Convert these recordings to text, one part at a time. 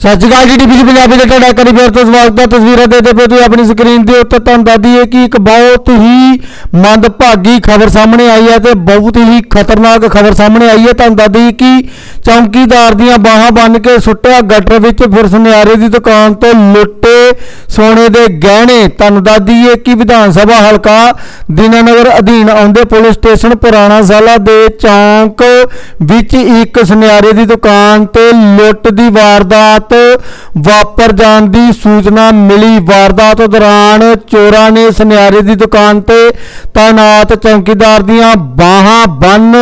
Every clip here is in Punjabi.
ਸਤਿ ਸ਼੍ਰੀ ਅਕਾਲ ਜੀ ਟੀਵੀ ਪੰਜਾਬੀ ਦੇ ਤੁਹਾਡਾ ਕਰੀ ਫੇਰ ਤੋਂ ਸਵਾਗਤ ਹੈ। ਤਸਵੀਰਾਂ ਦੇਖਦੇ ਪਏ ਤੁਸੀਂ ਆਪਣੀ ਸਕਰੀਨ ਦੇ ਉੱਤੇ ਤੁਹਾਨੂੰ ਦੱਸਦੀ ਹੈ ਕਿ ਇੱਕ ਬਹੁਤ ਹੀ ਮੰਦਭਾਗੀ ਖਬਰ ਸਾਹਮਣੇ ਆਈ ਹੈ ਤੇ ਬਹੁਤ ਹੀ ਖਤਰਨਾਕ ਖਬਰ ਸਾਹਮਣੇ ਆਈ ਹੈ। ਤੁਹਾਨੂੰ ਦੱਸਦੀ ਕਿ ਚੌਂਕੀਦਾਰ ਦੀਆਂ ਬਾਹਾਂ ਬੰਨ ਕੇ ਸੁੱਟਿਆ ਗਟਰ ਵਿੱਚ ਫਿਰ ਸੁਨਿਆਰੇ ਦੀ ਦੁਕਾਨ ਤੋਂ ਲੁੱਟੇ ਸੋਨੇ ਦੇ ਗਹਿਣੇ। ਤੁਹਾਨੂੰ ਦੱਸਦੀ ਹੈ ਕਿ ਵਿਧਾਨ ਸਭਾ ਹਲਕਾ ਦੀਨਾਨਗਰ ਅਧੀਨ ਆਉਂਦੇ ਪੁਲਿਸ ਸਟੇਸ਼ਨ ਪੁਰਾਣਾ ਸਾਲਾ ਦੇ ਚੌਂਕ ਵਿੱਚ ਇੱਕ ਸੁਨਿਆਰੇ ਦੀ ਦੁਕਾਨ ਤੇ ਲੁੱਟ ਦੀ ਵਾਰਦਾਤ ਵਾਪਰ ਜਾਣ ਦੀ ਸੂਚਨਾ ਮਿਲੀ। ਵਾਰਦਾਤ ਦੌਰਾਨ ਚੋਰਾਂ ਨੇ ਸੁਨਿਆਰੇ ਦੀ ਦੁਕਾਨ ਤੇ ਤਾਇਨਾਤ ਚੌਕੀਦਾਰ ਦੀਆਂ ਬਾਹਾਂ ਬੰਨ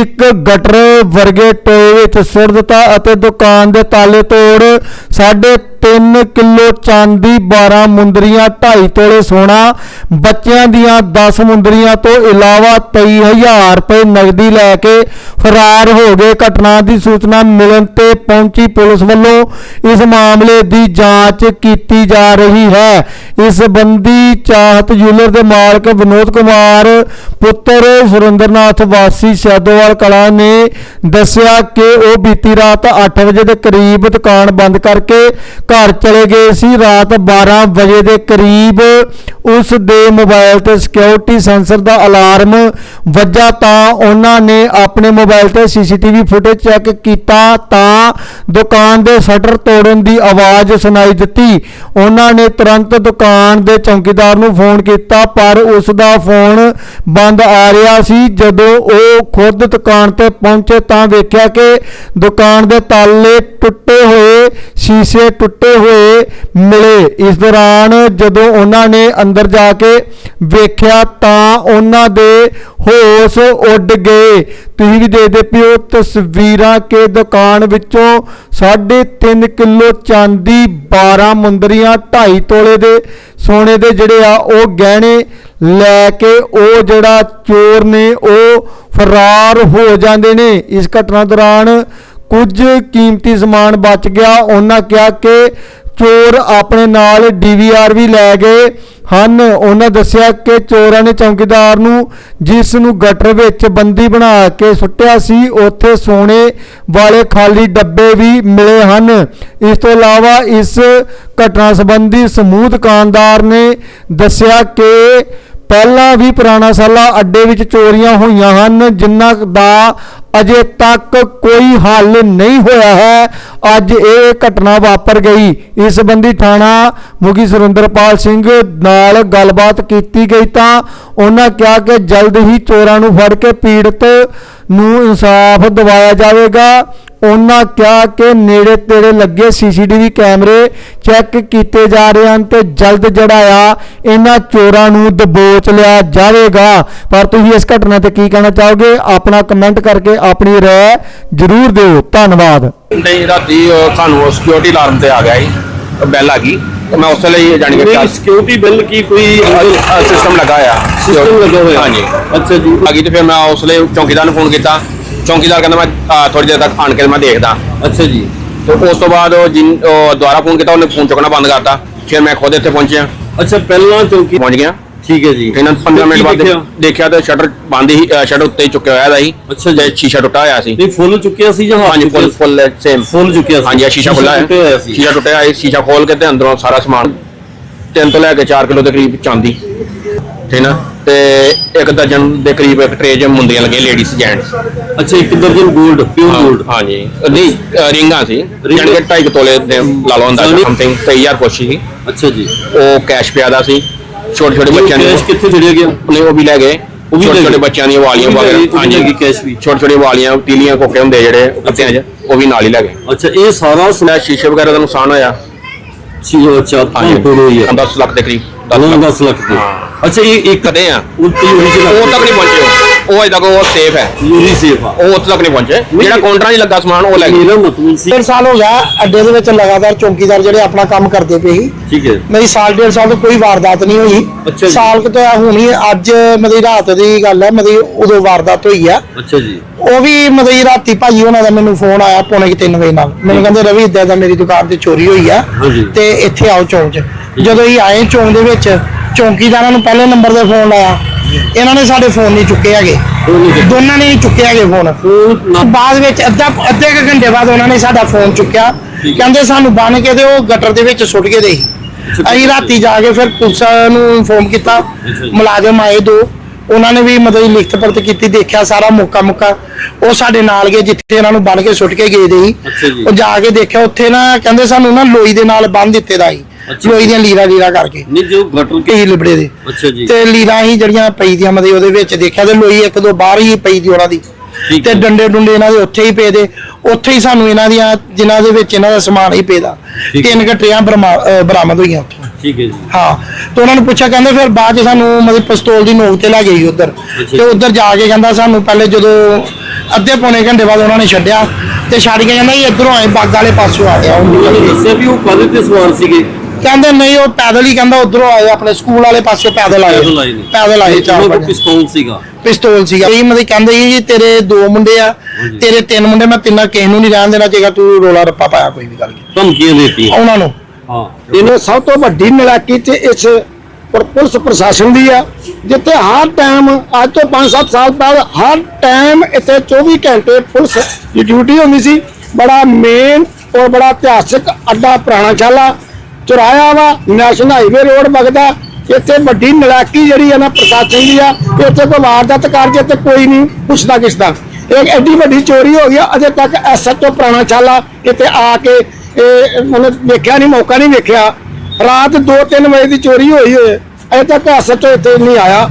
ਇੱਕ ਗਟਰ ਵਰਗੇ ਟੋਏ ਵਿੱਚ ਸੁੱਟ ਦਿੱਤਾ ਅਤੇ ਦੁਕਾਨ ਦੇ ਤਾਲੇ ਤੋੜ ਸਾਢੇ 3 ਕਿਲੋ ਚਾਂਦੀ 12 ਮੁੰਦਰੀਆਂ 2.5 ਤੋਲੇ ਸੋਨਾ, ਬੱਚਿਆਂ ਦੀਆਂ 10 ਮੁੰਦਰੀਆਂ ਤੋਂ ਇਲਾਵਾ 23000 ਰੁਪਏ ਨਗਦੀ ਲੈ ਕੇ ਫਰਾਰ ਹੋ ਗਏ। ਘਟਨਾ ਦੀ ਸੂਚਨਾ ਮਿਲਣ ਤੇ ਪਹੁੰਚੀ ਪੁਲਿਸ ਵੱਲੋਂ ਇਸ ਮਾਮਲੇ ਦੀ ਜਾਂਚ ਕੀਤੀ ਜਾ ਰਹੀ ਹੈ। ਇਸ ਸੰਬੰਧੀ ਚਾਹਤ ਜੁਐਲਰ ਦੇ ਮਾਲਕ ਵਿਨੋਦ ਕੁਮਾਰ, ਪੁੱਤਰ ਸੁਰਿੰਦਰਨਾਥ ਵਾਸੀ ਸ਼ੈਦੋਵਾਲ ਕਲਾ ਨੇ ਦੱਸਿਆ ਕਿ ਉਹ ਬੀਤੀ ਰਾਤ 8 ਵਜੇ ਦੇ ਕਰੀਬ ਦੁਕਾਨ ਬੰਦ ਕਰਕੇ ਘਰ ਚਲੇ ਗਏ ਸੀ। ਰਾਤ 12 ਵਜੇ ਦੇ ਕਰੀਬ ਉਸ ਦੇ ਮੋਬਾਈਲ ਤੇ ਸਿਕਿਉਰਿਟੀ ਸੈਂਸਰ ਦਾ ਅਲਾਰਮ ਵੱਜਾ ਤਾਂ ਉਹਨਾਂ ਨੇ ਆਪਣੇ ਮੋਬਾਈਲ ਤੇ ਸੀਸੀਟੀਵੀ ਫੁਟੇਜ ਚੈੱਕ ਕੀਤਾ ਤਾਂ ਦੁਕਾਨ ਦੇ ਸ਼ਟਰ ਤੋੜਨ ਦੀ ਆਵਾਜ਼ ਸੁਣਾਈ ਦਿੱਤੀ। ਉਹਨਾਂ ਨੇ ਤੁਰੰਤ ਦੁਕਾਨ ਦੇ ਚੌਕੀਦਾਰ ਨੂੰ ਫੋਨ ਕੀਤਾ, ਪਰ ਉਸ ਦਾ ਫੋਨ ਬੰਦ ਆ ਰਿਹਾ ਸੀ। ਜਦੋਂ ਉਹ ਖੁਦ ਦੁਕਾਨ ਤੇ ਪਹੁੰਚੇ ਤਾਂ ਵੇਖਿਆ ਕਿ ਦੁਕਾਨ ਦੇ ਤਾਲੇ ਟੁੱਟੇ ਹੋਏ ਸ਼ੀਸ਼ੇ ਟੁੱਟੇ ਹੋਏ ਮਿਲੇ। ਇਸ ਦੌਰਾਨ ਜਦੋਂ ਉਹਨਾਂ ਨੇ ਅੰਦਰ ਜਾ ਕੇ ਵੇਖਿਆ ਤਾਂ ਉਹਨਾਂ ਦੇ ਹੋਸ਼ ਉੱਡ ਗਏ। ਤੁਸੀਂ ਵੀ ਦੇਖਦੇ ਪਿਓ ਤਸਵੀਰਾਂ ਕਿ ਦੁਕਾਨ ਵਿੱਚੋਂ 3.5 ਕਿਲੋ ਚਾਂਦੀ 12 ਮੁੰਦਰੀਆਂ 2.5 ਤੋਲੇ ਦੇ ਸੋਨੇ ਦੇ ਜਿਹੜੇ ਆ, ਉਹ ਗਹਿਣੇ ਲੈ ਕੇ ਉਹ ਜਿਹੜਾ ਚੋਰ ਨੇ, ਉਹ ਫਰਾਰ ਹੋ ਜਾਂਦੇ ਨੇ। ਇਸ ਘਟਨਾ ਦੌਰਾਨ ਕੁਝ ਕੀਮਤੀ ਸਮਾਨ ਬਚ ਗਿਆ। ਉਹਨਾਂ ਕਿਹਾ ਕਿ ਚੋਰ ਆਪਣੇ ਨਾਲ ਡੀਵੀਆਰ ਵੀ ਲੈ ਗਏ ਹਨ। ਉਹਨਾਂ ਦੱਸਿਆ ਕਿ ਚੋਰਾਂ ਨੇ ਚੌਕੀਦਾਰ ਨੂੰ, ਜਿਸ ਨੂੰ ਗਟਰ ਵਿੱਚ ਬੰਦੀ ਬਣਾ ਕੇ ਸੁੱਟਿਆ ਸੀ, ਉੱਥੇ ਸੋਨੇ ਵਾਲੇ ਖਾਲੀ ਡੱਬੇ ਵੀ ਮਿਲੇ ਹਨ। ਇਸ ਤੋਂ ਇਲਾਵਾ ਇਸ ਘਟਨਾ ਸੰਬੰਧੀ ਸਮੂਹ ਦੁਕਾਨਦਾਰ ਨੇ ਦੱਸਿਆ ਕਿ ਪਹਿਲਾਂ ਵੀ ਪੁਰਾਣਾ ਸਾਲਾ ਅੱਡੇ ਵਿੱਚ ਚੋਰੀਆਂ ਹੋਈਆਂ ਹਨ, ਜਿਨ੍ਹਾਂ ਦਾ ਅਜੇ ਤੱਕ ਕੋਈ ਹੱਲ ਨਹੀਂ ਹੋਇਆ ਹੈ। ਅੱਜ ਇਹ ਘਟਨਾ ਵਾਪਰ ਗਈ। ਇਸ ਸੰਬੰਧੀ ਥਾਣਾ ਮੁਖੀ ਸੁਰਿੰਦਰਪਾਲ ਸਿੰਘ ਨਾਲ ਗੱਲਬਾਤ ਕੀਤੀ ਗਈ ਤਾਂ ਉਹਨਾਂ ਕਿਹਾ ਕਿ ਜਲਦ ਹੀ ਚੋਰਾਂ ਨੂੰ ਫੜ ਕੇ ਪੀੜਤ ਨੂੰ ਇਨਸਾਫ ਦਿਵਾਇਆ ਜਾਵੇਗਾ। ਉਹਨਾਂ ਕਿਹਾ ਕਿ ਨੇੜੇ ਤੇੜੇ ਲੱਗੇ ਸੀਸੀਟੀਵੀ ਕੈਮਰੇ ਚੈੱਕ ਕੀਤੇ ਜਾ ਰਹੇ ਹਨ ਤੇ ਜਲਦ ਜਿਹੜਾ ਆ, ਇਹਨਾਂ ਚੋਰਾਂ ਨੂੰ ਦਬੋਚ ਲਿਆ ਜਾਵੇਗਾ। ਪਰ ਤੁਸੀਂ ਇਸ ਘਟਨਾ ਤੇ ਕੀ ਕਹਿਣਾ ਚਾਹੋਗੇ? ਆਪਣਾ ਕਮੈਂਟ ਕਰਕੇ ਆਪਣੀ ਰਾਏ ਜ਼ਰੂਰ ਦਿਓ। ਧੰਨਵਾਦ। ਨਹੀਂ ਰਾਤੀ ਸਾਨੂੰ ਸਿਕਿਉਰਿਟੀ ਅਲਾਰਮ ਤੇ ਆ ਗਿਆ ਜੀ। ਬੈਲ ਆ ਤੇ ਮੈਂ ਉਸੇ ਲਈ ਜਾਣੀ ਕਿ ਨਹੀਂ ਸਿਕਿਉਰਿਟੀ ਬਿੱਲ ਕੀ ਕੋਈ ਸਿਸਟਮ ਲੱਗਾ ਆ ਸਿਸਟਮ ਲੱਗਾ ਹੋਇਆ। ਹਾਂਜੀ। ਅੱਛਾ ਜੀ। ਗਈ ਤੇ ਫਿਰ ਮੈਂ ਉਸ ਲਈ ਚੌਕੀਦਾਰ ਨੂੰ ਫੋਨ ਕੀਤਾ। ਚੌਕੀਦਾਰ ਕਹਿੰਦਾ ਮੈਂ ਥੋੜੀ ਦੇਰ ਤੱਕ ਆਣ ਕੇ ਮੈਂ ਦੇਖਦਾ। ਅੱਛਾ ਜੀ। ਤੇ ਉਸ ਤੋਂ ਬਾਅਦ ਉਹ ਉਹ ਦੁਬਾਰਾ ਫੋਨ ਕੀਤਾ ਉਹਨੇ ਫੋਨ ਚੁੱਕਣਾ ਬੰਦ ਕਰਤਾ। ਫਿਰ ਮੈਂ ਖੁਦ ਇੱਥੇ ਪਹੁੰਚਿਆ। ਅੱਛਾ ਪਹਿਲਾਂ ਚੌਕੀ ਪਹੁੰਚ ਗਿਆ। ਠੀਕ ਹੈ ਜੀ। ਇਹਨਾਂ 15 ਮਿੰਟ ਬਾਅਦ ਦੇਖਿਆ? ਦੇਖਿਆ ਤੇ ਸ਼ਟਰ ਬੰਦ ਹੀ ਸ਼ਟਰ ਉੱਤੇ ਹੀ ਚੁੱਕਿਆ ਹੋਇਆ ਸੀ ਅੱਛਾ ਜੀ। ਤੇ ਸ਼ੀਸ਼ਾ ਟੁੱਟਾ ਹੋਇਆ ਸੀ। ਨਹੀਂ ਫੁੱਲ ਚੁੱਕਿਆ ਸੀ ਜਾਂ ਹਾਂਜੀ ਫੁੱਲ ਚੁੱਕਿਆ ਫੁੱਲ ਸੇਮ ਫੁੱਲ ਚੁੱਕਿਆ ਸੀ। ਹਾਂਜੀ ਇਹ ਸ਼ੀਸ਼ਾ ਖੁੱਲਾ ਟੁੱਟਿਆ ਹੋਇਆ ਹੈ ਸੀ। ਸ਼ੀਸ਼ਾ ਟੁੱਟਿਆ ਹੈ ਸ਼ੀਸ਼ਾ ਖੋਲ ਕੇ ਤੇ ਅੰਦਰੋਂ ਸਾਰਾ ਸਮਾਨ ਤਿੰਨ ਤੋਂ ਲੈ ਕੇ 4 ਕਿਲੋ ਦੇ ਕਰੀਬ ਚਾਂਦੀ। ਠੀਕ ਨਾ? ਤੇ ਇੱਕ ਦਰਜਨ ਦੇ ਕਰੀਬ ਇੱਕ ਟਰੇ ਚ ਮੁੰਦੀਆਂ ਲੱਗੀਆਂ ਲੇਡੀਜ਼ ਜੈਂਟਸ ਅੱਛਾ ਇੱਕ ਦਰਜਨ 골ਡ ਪਿਓਰ 골ਡ ਹਾਂਜੀ। ਨਹੀਂ ਅ, ਰਿੰਗਾਂ ਸੀ। ਜਾਣੀ ਕਿ 2.5 ਤੋਲੇ ਦੇ ਲਾ ਲਓ ਅੰਦਾਜ਼ਾ। ਸਮਥਿੰਗ 23000 ਕੁਛ ਸੀ। ਅੱਛਾ ਜੀ। ਉਹ ਕੈਸ਼ ਪਿਆ ਦਾ ਸੀ। ਛੋਟੇ ਛੋਟੇ ਬੱਚਿਆਂ ਨੇ ਕੈਸ਼ ਕਿੱਥੇ ਚੜਿਆ ਗਿਆ ਨੇ ਉਹ ਵੀ ਲੈ ਗਏ। ਉਹ ਵੀ ਛੋਟੇ ਛੋਟੇ। ਬੱਚਿਆਂ ਦੀਆਂ ਵਾਲੀਆਂ ਉਹ ਵਗੈਰਾ। ਉਹ ਗਏ ਕੈਸ਼ ਵੀ। ਛੋਟੇ ਛੋਟੇ ਵਾਲੀਆਂ ਤੀਲੀਆਂ ਕੋਕੇ ਹੁੰਦੇ ਜਿਹੜੇ ਕੱਤਿਆਂ 'ਚ ਉਹ ਵੀ ਨਾਲ ਹੀ ਲੈ ਗਏ। ਅੱਛਾ ਇਹ ਸਾਰਾ ਸੁਣਿਆ ਸ਼ੀਸ਼ੇ ਵਗੈਰਾ ਦਾ ਨੁਕਸਾਨ ਹੋਇਆ। ਸੀ ਹਾਂਜੀ। ਤੋੜ ਹੋਈ ਹੈ 10 ਲੱਖ ਦੇ ਕਰੀਬ 10 10 ਲੱਖ। 10 ਲੱਖ ਦੇ। ਅੱਛਾ ਇਹ ਇੱਕ ਕਦੇ ਆ। ਉਹ ਤੱਕ ਨਹੀਂ ਪਹੁੰਚੇ ਉਹ। ਅਜੇ ਤੱਕ ਉਹ ਸੇਫ ਹੈ। ਯੂਰੀ ਸੇਫ ਆ। ਉਹ ਉੱਥੇ ਤੱਕ ਨਹੀਂ ਪਹੁੰਚੇ। ਜਿਹੜਾ ਕਾਊਂਟਰਾਂ 'ਚ ਲੱਗਾ ਸਮਾਨ ਉਹ ਲੈ ਗਏ। ਮੇਰਾ ਮਤਲਬ ਸੀ। ਡੇਢ ਸਾਲ ਹੋ ਗਿਆ ਅੱਡੇ ਦੇ ਵਿੱਚ ਲਗਾਤਾਰ ਚੌਕੀਦਾਰ ਜਿਹੜੇ ਆਪਣਾ ਕੰਮ ਕਰਦੇ ਪਏ ਸੀ। ਠੀਕ ਹੈ। ਮੇਰੀ ਸਾਲ ਡੇਢ ਸਾਲ ਤੋਂ ਕੋਈ ਵਾਰਦਾਤ ਨਹੀਂ ਹੋਈ। ਅੱਛਾ ਜੀ। ਸਾਲ ਕੁ ਤੋਂ ਹੁਣੀ ਅੱਜ ਮੇਰੀ ਰਾਤ ਦੀ ਗੱਲ ਹੈ ਮੇਰੀ ਉਦੋਂ ਵਾਰਦਾਤ ਹੋਈ ਆ। ਅੱਛਾ ਜੀ। ਉਹ ਵੀ ਮਤਲਬ ਰਾਤੀ ਭਾਜੀ ਉਹਨਾਂ ਦਾ ਮੈਨੂੰ ਫੋਨ ਆਇਆ ਪੌਣੇ 3 ਵਜੇ ਨਾਲ। ਮੈਨੂੰ ਕਹਿੰਦੇ ਰਵੀ ਇਦਾਂ ਦਾ ਮੇਰੀ ਦੁਕਾਨ ਤੇ ਚੋਰੀ ਹੋਈ ਆ ਹਾਂਜੀ। ਤੇ ਇੱਥੇ ਆਓ ਚੌਂਕ 'ਚ। ਜਦੋਂ ਇਹ ਆਏ ਚੌਂਕ ਦੇ ਵਿੱਚ ਚੌਂਕੀਦਾਰਾਂ ਨੂੰ ਪਹਿਲੇ ਨੰਬਰ ਤੇ ਫੋਨ ਲਾਇਆ। ਇਹਨਾਂ ਨੇ ਸਾਡੇ ਫੋਨ ਨਹੀਂ ਚੁੱਕੇ ਹੈਗੇ। ਦੋਨਾਂ ਨੇ ਨਹੀਂ ਚੁੱਕੇ ਹੈਗੇ ਫੋਨ। ਫੋਨ ਬਾਅਦ ਵਿੱਚ ਅੱਧਾ ਅੱਧੇ ਕੁ ਘੰਟੇ ਬਾਅਦ ਉਹਨਾਂ ਨੇ ਸਾਡਾ ਫੋਨ ਚੁੱਕਿਆ। ਕਹਿੰਦੇ ਸਾਨੂੰ ਬੰਨ ਕੇ ਤੇ ਉਹ ਗਟਰ ਦੇ ਵਿੱਚ ਸੁੱਟ ਕੇ ਦੇ। ਅਸੀਂ ਰਾਤੀ ਜਾ ਕੇ ਫਿਰ ਪੁਲਿਸ ਨੂੰ ਇਨਫੋਰਮ ਕੀਤਾ। ਮੁਲਾਜ਼ਮ ਆਏ ਦੋ। ਉਹਨਾਂ ਨੇ ਵੀ ਮਤਲਬ ਲਿਖਤ ਪੜਤ ਕੀਤੀ ਦੇਖਿਆ ਸਾਰਾ ਮੌਕਾ ਮੁੱਕਾ। ਉਹ ਸਾਡੇ ਨਾਲ ਗਏ ਜਿੱਥੇ ਇਹਨਾਂ ਨੂੰ ਬੰਨ ਕੇ ਸੁੱਟ ਕੇ ਗਏ ਦੇ ਸੀ। ਉਹ ਜਾ ਕੇ ਦੇਖਿਆ ਉੱਥੇ ਨਾ ਕਹਿੰਦੇ ਸਾਨੂੰ ਨਾ ਲੋਈ ਦੇ ਨਾਲ ਬੰਨ ਦਿੱਤੇ ਦਾ ਸੀ। ਲੋਈ ਦੀਆਂ ਲੀਰਾ ਲੀਰਾ ਕਰਕੇ। ਨਹੀਂ ਜੋ ਗਟਰ ਕਈ ਲਿਬੜੇ ਦੇ। ਅੱਛਾ ਜੀ। ਤੇ ਲੀਰਾਂ ਹੀ ਜਿਹੜੀਆਂ ਪਈ ਦੀਆਂ ਮਤਲਬ ਉਹਦੇ ਵਿੱਚ ਦੇਖਿਆ ਤੇ ਲੋਈ ਇੱਕ ਦੋ ਬਾਹਰ ਹੀ ਪਈ ਦੀ ਉਹਨਾਂ ਦੀ। ਤੇ। ਡੰਡੇ ਡੁੰਡੇ ਇਹਨਾਂ ਦੇ ਉੱਥੇ ਹੀ ਪਏ ਦੇ। ਉੱਥੇ ਹੀ ਸਾਨੂੰ ਇਹਨਾਂ ਦੀਆਂ ਜਿਨ੍ਹਾਂ ਦੇ ਵਿੱਚ ਇਹਨਾਂ ਦਾ ਸਮਾਨ ਹੀ ਠੀਕ ਹੈ। ਤਿੰਨ ਘਟਰੀਆਂ ਬਰਾਮਦ ਹੋਈਆਂ ਉੱਥੋਂ ਠੀਕ ਹੈ ਜੀ ਹਾਂ ਤੇ ਉਹਨਾਂ ਨੂੰ ਪੁੱਛਿਆ ਕਹਿੰਦੇ ਫਿਰ ਬਾਅਦ ਚ ਸਾਨੂੰ ਮਤਲਬ ਪਿਸਤੌਲ ਦੀ ਨੋਕ ਤੇ ਲੈ ਗਈ ਉਧਰ ਅੱਛਾ। ਤੇ ਉਧਰ ਜਾ ਕੇ ਕਹਿੰਦਾ ਸਾਨੂੰ ਪਹਿਲੇ ਜਦੋਂ ਅੱਧੇ ਪੌਣੇ ਘੰਟੇ ਬਾਅਦ ਉਹਨਾਂ ਨੇ ਛੱਡਿਆ ਤੇ ਛੱਡ ਕੇ ਕਹਿੰਦਾ ਜੀ ਇਧਰੋਂ ਆਏ ਬਾਗ ਵਾਲੇ ਪਾਸੋਂ ਆ ਗਿਆ ਉਹ ਨਿਕਲ। ਦੱਸਿਆ ਵੀ ਉਹ ਕਾਹਦੇ ਤੇ ਸਵਾਰ ਸੀਗੇ ਕਹਿੰਦੇ ਨਹੀਂ ਉਹ ਪੈਦਲ ਹੀ ਕਹਿੰਦਾ ਉਧਰੋਂ ਆਏ ਆਪਣੇ ਸਕੂਲ ਵਾਲੇ ਪਾਸੋਂ ਪੈਦਲ ਆਏ। ਪੈਦਲ ਆਏ ਨੇ। ਪੈਦਲ ਆਏ ਚਾਰ ਉਹਨਾਂ ਕੋਲ ਪੰਜ ਪਿਸਤੌਲ ਸੀਗਾ। ਪਿਸਤੌਲ ਸੀਗਾ। ਇਹ ਮਤਲਬ ਕਹਿੰਦੇ ਸੀ ਜੀ ਤੇਰੇ ਦੋ ਮੁੰਡੇ ਆ ਹਾਂਜੀ। ਤੇਰੇ ਤਿੰਨ ਮੁੰਡੇ ਮੈਂ ਤਿੰਨਾਂ ਕਿਸੇ ਨੂੰ ਨਹੀਂ ਰਹਿਣ ਦੇਣਾ ਚਾਹੀਦਾ ਤੂੰ ਰੋਲਾ ਰੱਪਾ ਪਾਇਆ ਕੋਈ ਵੀ ਗੱਲ ਨਹੀਂ ਧਮਕੀਆਂ ਦੇਤੀਆਂ। ਉਹਨਾਂ ਨੂੰ। ਹਾਂ। ਇਹਨੇ ਸਭ ਤੋਂ ਵੱਡੀ ਨਲਾਇਕੀ ਤੇ ਇਸ ਪਰ ਪੁਲਿਸ ਪ੍ਰਸ਼ਾਸਨ ਦੀ ਆ ਜਿੱਥੇ ਹਰ ਟਾਈਮ ਅੱਜ ਤੋਂ 5-7 ਸਾਲ ਬਾਅਦ ਹਰ ਟਾਈਮ ਇੱਥੇ 24 ਘੰਟੇ ਪੁਲਿਸ ਦੀ ਡਿਊਟੀ ਹੁੰਦੀ ਸੀ। ਬੜਾ ਮੇਨ ਔਰ ਬੜਾ ਇਤਿਹਾਸਕ ਅੱਡਾ ਪੁਰਾਣਾ ਸ਼ਾਲਾ ਚੁਰਾਇਆ ਵਾ ਨੈਸ਼ਨਲ ਹਾਈਵੇ ਰੋਡ ਵਗਦਾ। ਇੱਥੇ ਵੱਡੀ ਨਲਾਇਕੀ ਜਿਹੜੀ ਆ ਨਾ ਪ੍ਰਸ਼ਾਸਨ ਦੀ ਆ ਇੱਥੇ ਕੋਈ ਵਾਰਦਾਤ ਕਰ ਜੇ ਤੇ ਕੋਈ ਨਹੀਂ ਪੁੱਛਦਾ ਕਿਸਦਾ। ਇੱਕ ਐਡੀ ਵੱਡੀ ਚੋਰੀ ਹੋ ਗਈ ਆ, ਅਜੇ ਤੱਕ ਐਸਐਚਓ ਪੁਰਾਣਾ ਸ਼ਾਲਾ ਇੱਥੇ ਆ ਕੇ ਇਹ ਮਤਲਬ ਵੇਖਿਆ ਨਹੀਂ ਮੌਕਾ ਨਹੀਂ ਵੇਖਿਆ। ਰਾਤ 2-3 ਵਜੇ ਦੀ ਚੋਰੀ ਹੋਈ ਹੋਏ ਅਜੇ ਤੱਕ ਐਸਐਚਓ ਇੱਥੇ ਨਹੀਂ ਆਇਆ।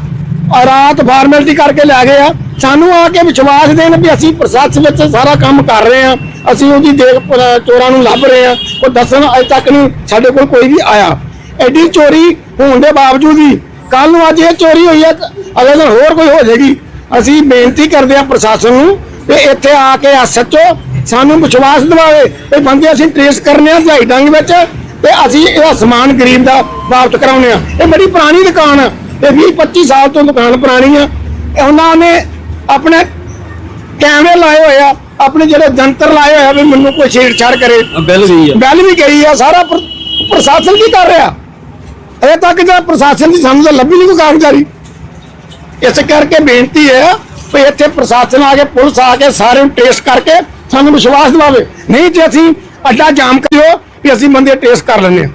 ਰਾਤ ਫਾਰਮੈਲਿਟੀ ਕਰਕੇ ਲੈ ਗਏ ਆ। ਸਾਨੂੰ ਆ ਕੇ ਵਿਸ਼ਵਾਸ ਦੇਣ ਵੀ ਅਸੀਂ ਪ੍ਰਸ਼ਾਸਨ ਵਿੱਚ ਸਾਰਾ ਕੰਮ ਕਰ ਰਹੇ ਆ। ਅਸੀਂ ਉਹਦੀ ਦੇਖ ਚੋਰਾਂ ਨੂੰ ਲੱਭ ਰਹੇ ਆ। ਉਹ ਦੱਸਣ ਅਜੇ ਤੱਕ ਨਹੀਂ ਸਾਡੇ ਕੋਲ ਕੋਈ ਵੀ ਆਇਆ। ਐਡੀ ਚੋਰੀ ਹੋਣ ਦੇ ਬਾਵਜੂਦ ਵੀ ਕੱਲ ਨੂੰ ਅੱਜ ਇਹ ਚੋਰੀ ਹੋਈ ਹੈ ਅਗਲੇ ਦਿਨ ਹੋਰ ਕੋਈ ਹੋ ਜਾਏਗੀ। ਅਸੀਂ ਬੇਨਤੀ ਕਰਦੇ ਆ ਪ੍ਰਸ਼ਾਸਨ ਨੂੰ ਕਿ ਇੱਥੇ ਆ ਕੇ ਐਸਐਚਓ ਸਾਨੂੰ ਵਿਸ਼ਵਾਸ ਦਿਵਾਵੇ ਇਹ ਬੰਦੇ ਅਸੀਂ ਟ੍ਰੇਸ ਕਰਨੇ ਆ ਦਿਹਾੜੀ ਡੰਗ ਵਿੱਚ ਤੇ ਅਸੀਂ ਇਹ ਸਮਾਨ ਗਰੀਬ ਦਾ ਵਾਪਸ ਕਰਾਉਨੇ ਆ। ਇਹ ਬੜੀ ਪੁਰਾਣੀ ਦੁਕਾਨ ਆ। ਇਹ 20 25 ਸਾਲ ਤੋਂ ਦੁਕਾਨ ਪੁਰਾਣੀ ਆ। ਇਹ ਉਹਨਾਂ ਨੇ ਆਪਣੇ ਕੈਮਰੇ ਲਾਏ ਹੋਏ ਆ। ਆਪਣੇ ਜਿਹੜੇ ਜੰਤਰ ਲਾਏ ਹੋਏ ਆ ਵੀ ਮੈਨੂੰ ਕੋਈ ਛੇੜਛਾੜ ਕਰੇ। ਬੈਲ ਗਈ ਆ। ਬੈਲ ਵੀ ਗਈ ਆ। ਸਾਰਾ ਪ੍ਰ- ਪ੍ਰਸ਼ਾਸਨ ਕੀ ਕਰ ਰਿਹਾ? ਅਜੇ ਤੱਕ ਜਿਹੜਾ ਪ੍ਰਸ਼ਾਸਨ ਦੀ ਸਾਨੂੰ ਤਾਂ ਲੱਭੀ ਨਹੀਂ ਕੋਈ ਕਾਗਜ਼ਾਰੀ ਇਸ ਕਰਕੇ ਬੇਨਤੀ ਹੈ ਵੀ ਇੱਥੇ ਪ੍ਰਸ਼ਾਸਨ ਆ ਕੇ ਪੁਲਿਸ ਆ ਕੇ ਸਾਰੇ ਨੂੰ ਟੈਸਟ ਕਰਕੇ ਸਾਨੂੰ ਵਿਸ਼ਵਾਸ ਦਿਵਾਵੇ। ਨਹੀਂ ਜੇ ਅਸੀਂ ਅੱਡਾ ਜਾਮ ਕਰਿਓ ਵੀ ਅਸੀਂ ਬੰਦੇ ਟੈਸਟ ਕਰ ਲੈਂਦੇ ਹਾਂ।